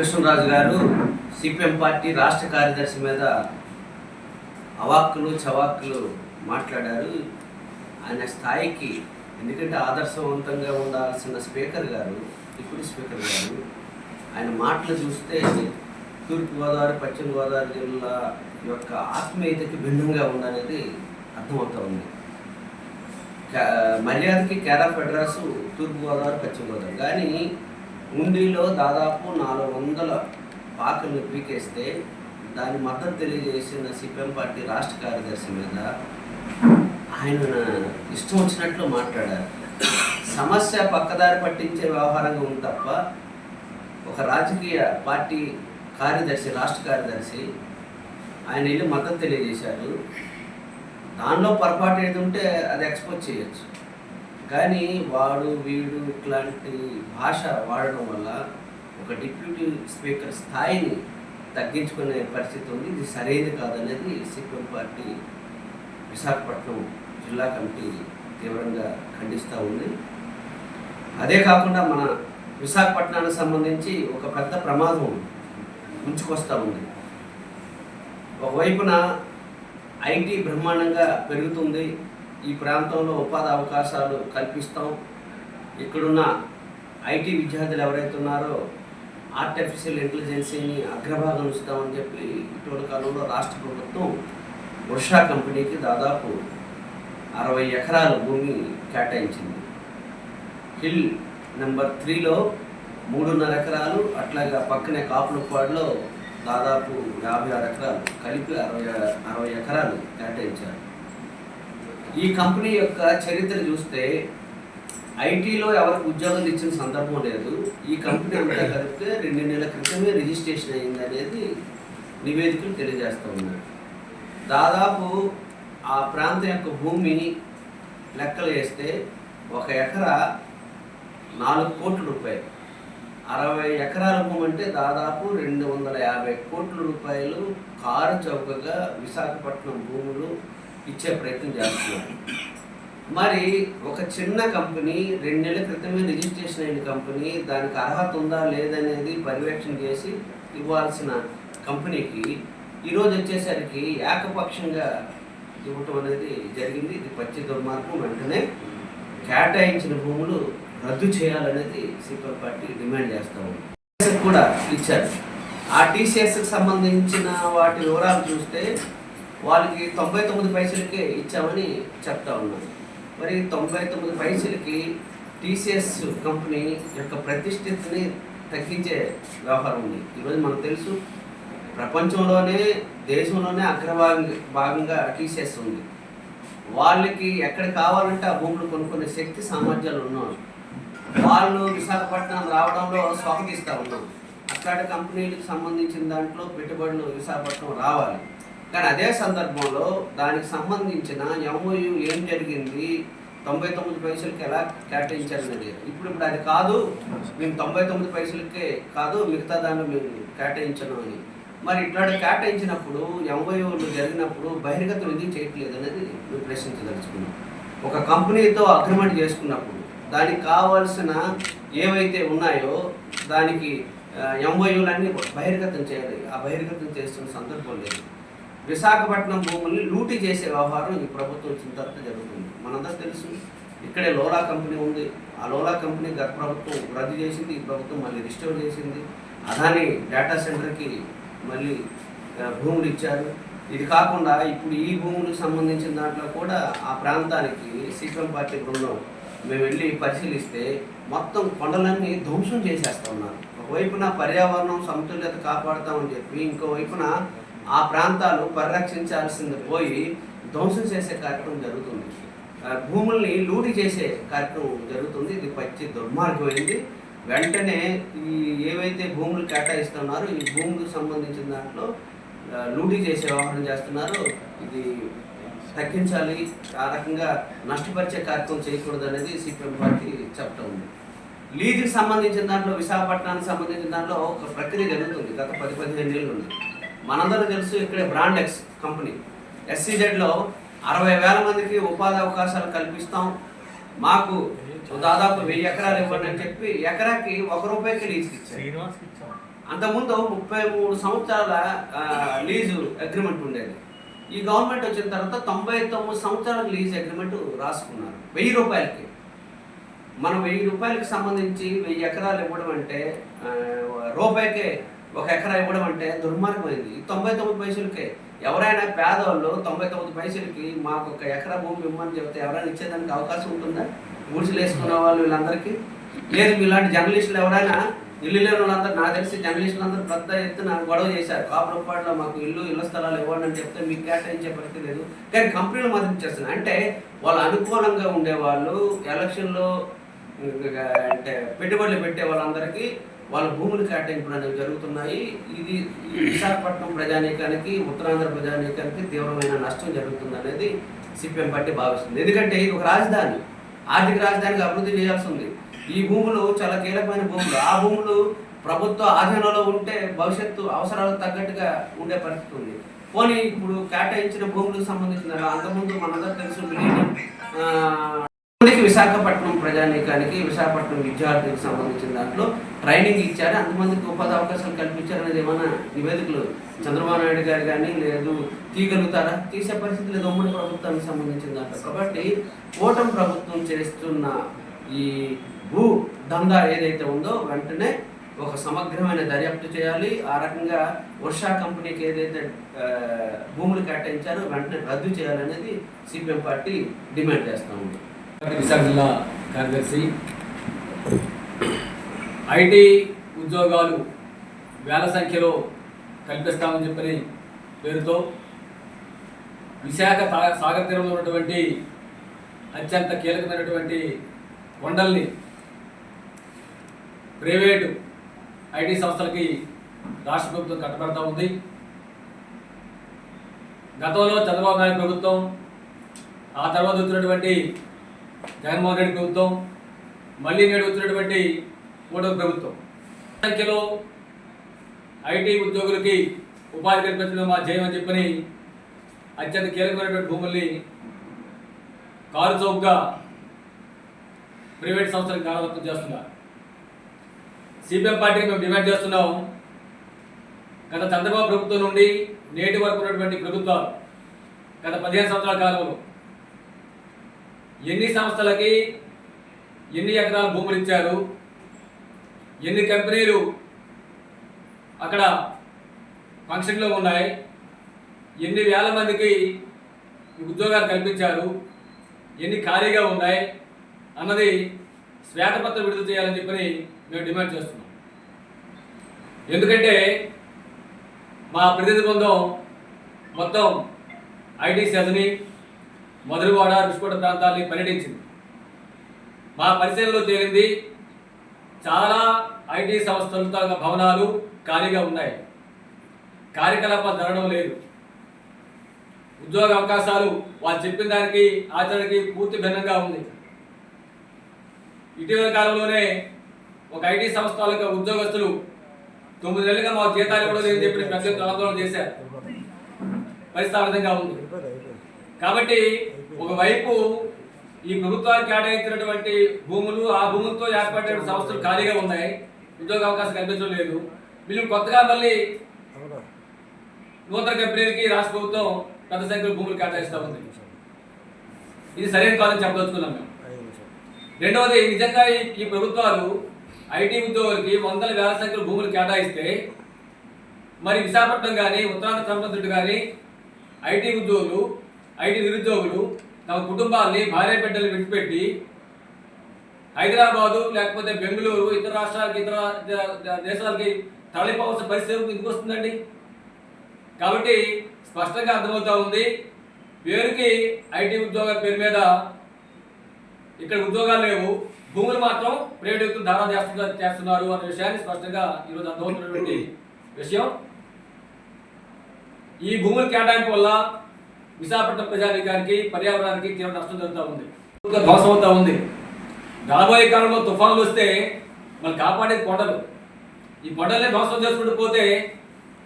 కృష్ణరాజు గారు CPM party రాష్ట్ర కార్యదర్శి మీద అవాక్కులు చవాక్కులు మాట్లాడారు. ఆయన స్థాయికి ఎందుకంటే ఆదర్శవంతంగా ఉండాల్సిన స్పీకర్ గారు ఇప్పుడు స్పీకర్ గారు ఆయన మాటలు చూస్తే తూర్పుగోదావరి పశ్చిమ గోదావరి జిల్లా యొక్క ఆత్మీయతకి భిన్నంగా ఉందనేది అర్థమవుతా ఉంది. మర్యాదకి కేరా ఫెడరాసు తూర్పుగోదావరి పశ్చిమ గోదావరి. కానీ ముంబైలో దాదాపు నాలుగు వందల పాకలు పీకేస్తే దాని మద్దతు తెలియజేసిన సిపిఎం పార్టీ రాష్ట్ర కార్యదర్శి మీద ఆయన ఇష్టం వచ్చినట్లు మాట్లాడారు. సమస్య పక్కదారి పట్టించే వ్యవహారంగా ఉంది తప్ప ఒక రాజకీయ పార్టీ కార్యదర్శి రాష్ట్ర కార్యదర్శి ఆయన వెళ్ళి మద్దతు తెలియజేశారు. దానిలో పొరపాటు ఏది ఉంటే అది ఎక్స్పోజ్ చేయొచ్చు. కానీ వాడు వీడు ఇట్లాంటి భాష వాడడం వల్ల ఒక డిప్యూటీ స్పీకర్ స్థాయిని తగ్గించుకునే పరిస్థితి ఉంది. ఇది సరైనది కాదనేది సిపిఎం పార్టీ విశాఖపట్నం జిల్లా కమిటీ తీవ్రంగా ఖండిస్తూ ఉంది. అదే కాకుండా మన విశాఖపట్నానికి సంబంధించి ఒక పెద్ద ప్రమాదం ముంచుకొస్తూ ఉంది. ఒకవైపున ఐటీ బ్రహ్మాండంగా పెరుగుతుంది. ఈ ప్రాంతంలో ఉపాధి అవకాశాలు కల్పిస్తాం. ఇక్కడున్న ఐటీ విద్యార్థులు ఎవరైతే ఉన్నారో ఆర్టిఫిషియల్ ఇంటెలిజెన్సీని అగ్రభాగం ఇస్తామని చెప్పి ఇటువంటి కాలంలో రాష్ట్ర ప్రభుత్వం వర్షా కంపెనీకి దాదాపు అరవై ఎకరాల భూమి కేటాయించింది. హిల్ నెంబర్ త్రీలో మూడున్నర ఎకరాలు అట్లాగే పక్కనే కాపులపాడులో దాదాపు యాభై ఆరు ఎకరాలు కలిపి అరవై అరవై ఎకరాలు కేటాయించారు. ఈ కంపెనీ యొక్క చరిత్ర చూస్తే ఐటీలో ఎవరికి ఉద్యోగం ఇచ్చిన సందర్భం లేదు. ఈ కంపెనీ అంతా కలిపితే రెండు నెలల క్రితమే రిజిస్ట్రేషన్ అయింది అనేది నివేదికలు తెలియజేస్తూ ఉన్నారు. దాదాపు ఆ ప్రాంతం యొక్క భూమి లెక్కలు వేస్తే ఒక ఎకరా నాలుగు కోట్ల రూపాయలు. అరవై ఎకరాల భూమి అంటే దాదాపు రెండు వందల యాభై కోట్ల రూపాయలు కారు చౌకగా విశాఖపట్నం భూములు ఇచ్చే ప్రయత్నం చేస్తున్నారు. మరి ఒక చిన్న కంపెనీ రెండు నెలల క్రితమే రిజిస్ట్రేషన్ అయిన కంపెనీ దానికి అర్హత ఉందా లేదనేది పర్యవేక్షణ చేసి ఇవ్వాల్సిన కంపెనీకి ఈరోజు వచ్చేసరికి ఏకపక్షంగా ఇవ్వటం అనేది జరిగింది. ఇది పచ్చి దుర్మార్గం. వెంటనే కేటాయించిన భూములు రద్దు చేయాలనేది సిపిఎం పార్టీ డిమాండ్ చేస్తూ ఉంది. కూడా ఇచ్చారు. ఆ టీసీఎస్కి సంబంధించిన వాటి వివరాలు చూస్తే వాళ్ళకి తొంభై తొమ్మిది పైసలకే ఇచ్చామని చెప్తా ఉన్నాం మరి తొంభై తొమ్మిది పైసలకి టీసీఎస్ కంపెనీ యొక్క ప్రతిష్ఠితని తగ్గించే వ్యవహారం ఉంది. ఈరోజు మనకు తెలుసు ప్రపంచంలోనే దేశంలోనే అగ్రభాగం భాగంగా టీసీఎస్ ఉంది. వాళ్ళకి ఎక్కడ కావాలంటే ఆ భూములు కొనుక్కునే శక్తి సామర్థ్యాలు ఉన్నాం వాళ్ళు విశాఖపట్నం రావడంలో స్వాగతిస్తూ ఉన్నాం. అక్కడ కంపెనీలకు సంబంధించిన దాంట్లో పెట్టుబడులు విశాఖపట్నం రావాలి. కానీ అదే సందర్భంలో దానికి సంబంధించిన ఎంఓయు ఏం జరిగింది? తొంభై తొమ్మిది పైసలకి ఎలా కేటాయించాలనేది ఇప్పుడు ఇప్పుడు అది కాదు మేము తొంభై తొమ్మిది పైసలకే కాదు మిగతా దాన్ని మేము కేటాయించను అని. మరి ఇట్లాంటి కేటాయించినప్పుడు ఎంఓయూలు జరిగినప్పుడు బహిర్గతం ఎందుకు చేయట్లేదు అనేది మేము ప్రశ్నించదలుచుకున్నాం. ఒక కంపెనీతో అగ్రిమెంట్ చేసుకున్నప్పుడు దానికి కావాల్సిన ఏవైతే ఉన్నాయో దానికి ఎంఓయూలన్నీ బహిర్గతం చేయాలి. ఆ బహిర్గతం చేస్తున్న సందర్భం లేదు. విశాఖపట్నం భూముల్ని లూటీ చేసే వ్యవహారం ఈ ప్రభుత్వం వచ్చిన తర్వాత జరుగుతుంది. మనందరూ తెలుసు ఇక్కడే లోలా కంపెనీ ఉంది. ఆ లోలా కంపెనీ గత ప్రభుత్వం రద్దు చేసింది ఈ ప్రభుత్వం మళ్ళీ రిస్టోర్ చేసింది. అదాని డేటా సెంటర్కి మళ్ళీ భూములు ఇచ్చారు. ఇది కాకుండా ఇప్పుడు ఈ భూములకు సంబంధించిన దాంట్లో కూడా ఆ ప్రాంతానికి సిపిఎం పార్టీ బృందం మేము వెళ్ళి పరిశీలిస్తే మొత్తం కొండలన్నీ ధ్వంసం చేసేస్తా ఉన్నారు. ఒకవైపున పర్యావరణం సమతుల్యత కాపాడుతామని చెప్పి ఇంకోవైపున ఆ ప్రాంతాలు పరిరక్షించాల్సింది పోయి ధ్వంసం చేసే కార్యక్రమం జరుగుతుంది. భూముల్ని లూటి చేసే కార్యక్రమం జరుగుతుంది. ఇది పచ్చి దుర్మార్గమైంది. వెంటనే ఈ ఏవైతే భూములు కేటాయిస్తున్నారో ఈ భూములకు సంబంధించిన దాంట్లో లూడి లూటీ చేసే వ్యవహారం చేస్తున్నారో. ఇది తగ్గించాలి. ఆ రకంగా నష్టపరిచే కార్యక్రమం చేయకూడదు అనేది సిపిఎం పార్టీ చెప్తా ఉంది. లీజుకి సంబంధించిన దాంట్లో విశాఖపట్నానికి సంబంధించిన దాంట్లో ఒక ప్రక్రియ జరుగుతుంది. గత పది పదిహేను ఏళ్ళు ఉంది. మనందరూ తెలుసు ఇక్కడే బ్రాండ్ ఎక్స్ కంపెనీ ఎస్సీజెడ్లో అరవై వేల మందికి ఉపాధి అవకాశాలు కల్పిస్తాం. మాకు దాదాపు వెయ్యి ఎకరాలు ఇవ్వండి అని చెప్పి ఎకరాకి ఒక రూపాయికి లీజుకి ఇచ్చారు. అంతకుముందు ముప్పై మూడు సంవత్సరాల లీజు అగ్రిమెంట్ ఉండేది. ఈ గవర్నమెంట్ వచ్చిన తర్వాత తొంభై తొమ్మిది సంవత్సరాల లీజ్ అగ్రిమెంట్ రాసుకున్నారు. వెయ్యి రూపాయలకి. మనం వెయ్యి రూపాయలకి సంబంధించి వెయ్యి ఎకరాలు ఇవ్వడం అంటే రూపాయికే ఒక ఎకరా ఇవ్వడం అంటే దుర్మార్గమైంది. తొంభై తొమ్మిది పైసలకే ఎవరైనా పేదవాళ్ళు తొంభై తొమ్మిది పైసలకి మాకు ఒక ఎకరా భూమి ఇవ్వమని చెప్తే ఎవరైనా ఇచ్చేదానికి అవకాశం ఉంటుందా? గుడిసెలు వేసుకున్న వాళ్ళు వీళ్ళందరికీ? లేదు ఇలాంటి జర్నలిస్టులు ఎవరైనా ఇల్లు లేని వాళ్ళందరూ నాకు తెలిసి జర్నలిస్టులు అందరూ పెద్ద ఎత్తున గొడవ చేశారు. కాపురపాడులో మాకు ఇల్లు ఇళ్ళ స్థలాలు ఇవ్వండి అని చెప్తే మీకు కేటాయించే పరిస్థితి లేదు. కానీ కంపెనీలు మద్దతు ఇచ్చేస్తున్నాయి అంటే వాళ్ళు అనుకూలంగా ఉండేవాళ్ళు ఎలక్షన్లో అంటే పెట్టుబడులు పెట్టే వాళ్ళందరికీ వాళ్ళ భూములు కేటాయింపులు అనేవి జరుగుతున్నాయి. ఇది విశాఖపట్నం ప్రజానీకానికి ఉత్తరాంధ్ర ప్రజానీకానికి తీవ్రమైన నష్టం జరుగుతుంది అనేది సిపిఎం పార్టీ భావిస్తుంది. ఎందుకంటే ఇది ఒక రాజధాని. ఆర్థిక రాజధానికి అభివృద్ధి చేయాల్సి ఉంది ఈ భూములు చాలా కీలకమైన భూములు. ఆ భూములు ప్రభుత్వ ఆధీనంలో ఉంటే భవిష్యత్తు అవసరాలకు తగ్గట్టుగా ఉండే పరిస్థితి ఉంది. పోనీ ఇప్పుడు కేటాయించిన భూములకు సంబంధించిన అంతకుముందు మనందరూ తెలుసు విశాఖపట్నం ప్రజానీకానికి విశాఖపట్నం విద్యార్థులకు సంబంధించిన దాంట్లో ట్రైనింగ్ ఇచ్చారు. అంతమందికి ఉపాధి అవకాశాలు కల్పించారు అనేది ఏమైనా నివేదికలు చంద్రబాబు నాయుడు గారు కానీ లేదు తీయగలుగుతారా? తీసే పరిస్థితి లేదు. ఉమ్మడి ప్రభుత్వానికి సంబంధించిన దాంట్లో. కాబట్టి కూటమి ప్రభుత్వం చేస్తున్న ఈ భూ దందా ఏదైతే ఉందో వెంటనే ఒక సమగ్రమైన దర్యాప్తు చేయాలి. ఆ రకంగా వర్షా కంపెనీకి ఏదైతే భూములు కేటాయించారో వెంటనే రద్దు చేయాలనేది సిపిఎం పార్టీ డిమాండ్ చేస్తూ ఉంది. విశాఖ జిల్లా కార్యదర్శి ఐటీ ఉద్యోగాలు వేల సంఖ్యలో కల్పిస్తామని చెప్పని పేరుతో విశాఖ తా- సాగర్ తీరంలో ఉన్నటువంటి అత్యంత కీలకమైనటువంటి కొండల్ని ప్రైవేటు ఐటీ సంస్థలకి రాష్ట్ర ప్రభుత్వం కట్టబడతా ఉంది. గతంలో చంద్రబాబు నాయుడు ప్రభుత్వం ఆ తర్వాత వచ్చినటువంటి జగన్మోహన్ రెడ్డి ప్రభుత్వం మళ్ళీ నేడు వచ్చినటువంటి మూడవ ప్రభుత్వం. సంఖ్యలో ఐటీ ఉద్యోగులకి ఉపాధి కల్పించడం మా జయం అని చెప్పని అత్యంత కీలకమైనటువంటి భూముల్ని కారు చౌక్గా ప్రైవేట్ సంస్థలకు దానదత్తం చేస్తున్నారు. సిపిఎం పార్టీకి మేము డిమాండ్ చేస్తున్నాం. గత చంద్రబాబు ప్రభుత్వం నుండి నేటి వరకు ఉన్నటువంటి ప్రభుత్వాలు గత పదిహేను సంవత్సరాల కాలంలో ఎన్ని సంస్థలకి ఎన్ని ఎకరాల భూములు ఇచ్చారు? ఎన్ని కంపెనీలు అక్కడ ఫంక్షన్లో ఉన్నాయి? ఎన్ని వేల మందికి ఉద్యోగాలు కల్పించారు? ఎన్ని ఖాళీగా ఉన్నాయి? అన్నది శ్వేతపత్రం విడుదల చేయాలని చెప్పని మేము డిమాండ్ చేస్తున్నాం. ఎందుకంటే మా ప్రతినిధి బృందం మొత్తం ఐటీ సెజని మధురవాడ రుషికోట ప్రాంతాన్ని పర్యటించింది. మా పరిశీలనలో తేలింది చాలా ఐటీ సంస్థలతో భవనాలు ఖాళీగా ఉన్నాయి. కార్యకలాపాలు జరగడం లేదు. ఉద్యోగ అవకాశాలు వాళ్ళు చెప్పిన దానికి ఆచరణకి పూర్తి భిన్నంగా ఉంది. ఇటీవల కాలంలోనే ఒక ఐటీ సంస్థ ఉద్యోగస్తులు తొమ్మిది నెలలుగా మా జీతాలు ఇవ్వడం లేదని చెప్పి పెద్ద ఆందోళన చేశారు. పరిస్థితి ఆ విధంగా ఉంది. కాబట్టి ఒకవైపు ఈ ప్రభుత్వానికి కేటాయించినటువంటి భూములు ఆ భూములతో ఏర్పడిన సంస్థలు ఖాళీగా ఉన్నాయి. ఉద్యోగ అవకాశం కల్పించడం లేదు. వీళ్ళు కొత్తగా మళ్ళీ నూతన కంపెనీలకి రాష్ట్ర ప్రభుత్వం పెద్ద సంఖ్యలో భూములు కేటాయిస్తూ ఉంది. ఇది సరైన కాదని చెప్పదలుచుకున్నాం మేము. రెండవది నిజంగా ఈ ప్రభుత్వాలు ఐటీ ఉద్యోగులకి వందల వేల సంఖ్యలో భూములు కేటాయిస్తే మరి విశాఖపట్నం కానీ ఉత్తరాంధ్ర సంబంధితుడు కానీ ఐటీ ఉద్యోగులు ఐటీ నిరుద్యోగులు తమ కుటుంబాన్ని భార్య బిడ్డలు విడిచిపెట్టి హైదరాబాదు లేకపోతే బెంగళూరు ఇతర రాష్ట్రాలకి ఇతర దేశాలకి తరలిపోవాల్సిన పరిస్థితి ఎందుకు వస్తుందండి? కాబట్టి స్పష్టంగా అర్థమవుతా ఉంది. పేరుకి ఐటీ ఉద్యోగాల పేరు మీద ఇక్కడ ఉద్యోగాలు లేవు. భూములు మాత్రం ప్రైవేట్ వ్యక్తులు ధారా చేస్తున్నారు చేస్తున్నారు అనే విషయాన్ని స్పష్టంగా ఈరోజు అర్థమవుతున్నటువంటి విషయం. ఈ భూముల కేటాయింపు వల్ల విశాఖపట్నం ప్రజానీకానికి పర్యావరణానికి తీవ్ర నష్టం జరుగుతూ ఉంది. ధ్వంసం అవుతా ఉంది. రాబోయే కాలంలో తుఫాన్లు వస్తే మనం కాపాడేది కొండలు. ఈ కొండల్ని ధ్వంసం చేసుకుంటూ పోతే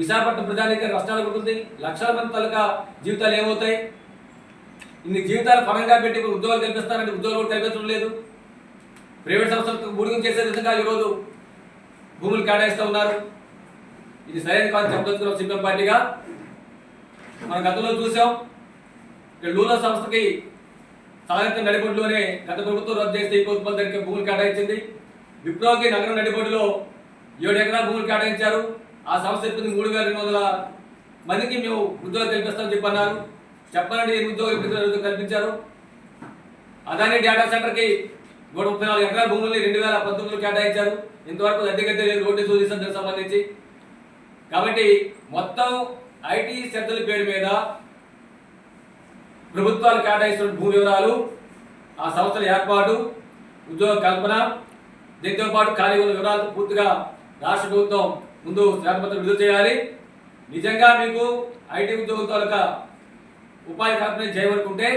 విశాఖపట్నం ప్రజానికి నష్టాలు ఉంటుంది లక్షల మంది తలక జీవితాలు ఏమవుతాయి? ఇన్ని జీవితాలు పరంగా పెట్టి ఉద్యోగాలు కల్పిస్తారంటే ఉద్యోగాలు కూడా కల్పించడం లేదు. ప్రైవేట్ సంస్థలకు బూడిగం చేసే విధంగా ఈరోజు భూములు కేటాయిస్తూ ఉన్నారు. ఇది సరైన కాదు చెప్పదలుచుకున్నాం సిపిఎం పార్టీగా. మన గతంలో చూసాం ఇక్కడ సంస్థకి సాయంత్రం నడిబొడ్లోనే గత ప్రభుత్వం రద్దు చేస్తే ఈ ప్రభుత్వం దానికి భూములు కేటాయించింది. విప్రోకి నగరం నడిబొడ్డులో ఏడు ఎకరాల భూములు కేటాయించారు. ఆ సంస్థ చెప్పింది మూడు వేల రెండు వందల మందికి మేము ఉద్యోగాలు కల్పిస్తామని చెప్పి అన్నారు చెప్పాలంటే ఎన్ని ఉద్యోగాలు కల్పించారు. అదాని డేటా సెంటర్కి నూట ముప్పై నాలుగు ఎకరాల భూముల్ని రెండు వేల పంతొమ్మిదిలో కేటాయించారు. ఇంతవరకు అద్దెగద్దె లేదు రోడ్డు సూచిస్తాం సంబంధించి. కాబట్టి మొత్తం ఐటీ శ్రద్ధల పేరు మీద ప్రభుత్వాలు కేటాయిస్తున్న భూ వివరాలు ఆ సంస్థల ఏర్పాటు ఉద్యోగ కల్పన దీంతో పాటు ఖాళీ ఉన్న వివరాలు పూర్తిగా రాష్ట్ర ప్రభుత్వం ముందు శ్వేతపత్రం విడుదల చేయాలి. నిజంగా మీకు ఐటీ ఉద్యోగుల తాలూకా ఉపాధి కల్పన చేయవలకుంటే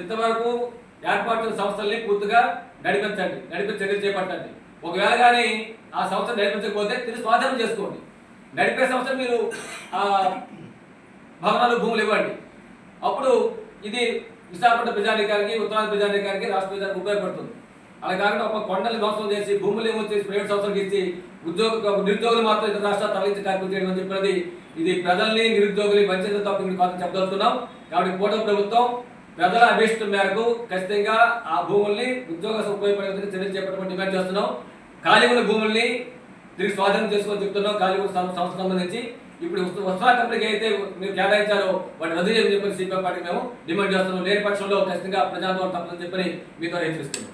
ఇంతవరకు ఏర్పాటు సంస్థల్ని పూర్తిగా నడిపించండి నడిపే చర్యలు చేపట్టండి. ఒకవేళ కానీ ఆ సంస్థ నడిపించకపోతే తిరిగి స్వాధీనం చేసుకోండి. నడిపే సంస్థ మీరు ఆ భవనాలు భూములు ఇవ్వండి. అప్పుడు ఇది విశాఖపట్నం ప్రజానికానికి ఉత్తరాది ప్రజానికానికి రాష్ట్ర ప్రజానికి ఉపయోగపడుతుంది. అలా కాకుండా ఒక కొండలు ధ్వంసం చేసి భూములు ఏమో చేసి ప్రైవేట్ సంస్థలకు ఇచ్చి ఉద్యోగ నిరుద్యోగులు మాత్రం ఇతర రాష్ట్రాలు తరలించి కార్యక్రమం చేయడం అని చెప్పినది ఇది ప్రజల్ని నిరుద్యోగులు మంచిది తప్ప ఇంకొక కాదు చెప్పదలుచుకున్నాం. కాబట్టి కూటమి ప్రభుత్వం ప్రజల అభీష్టం మేరకు ఖచ్చితంగా ఆ భూముల్ని ఉద్యోగ ఉపయోగపడే విధంగా చర్యలు చేపట్టమని డిమాండ్ చేస్తున్నాం. ఖాళీ ఉన్న భూముల్ని తిరిగి స్వాధీనం చేసుకొని చెప్తున్నాం. ఖాళీ సంస్థ సంబంధించి ఇప్పుడు వస్తు- కంపెనీకి అయితే మీరు కేటాయించారో వాటిని రద్దు చేయమని చెప్పి సిపిఎం పార్టీ మేము డిమాండ్ చేస్తున్నాం. లేని పక్షంలో ఖచ్చితంగా ప్రజాందోళన తప్పదని చెప్పని మీతో హెచ్చరిస్తున్నాం.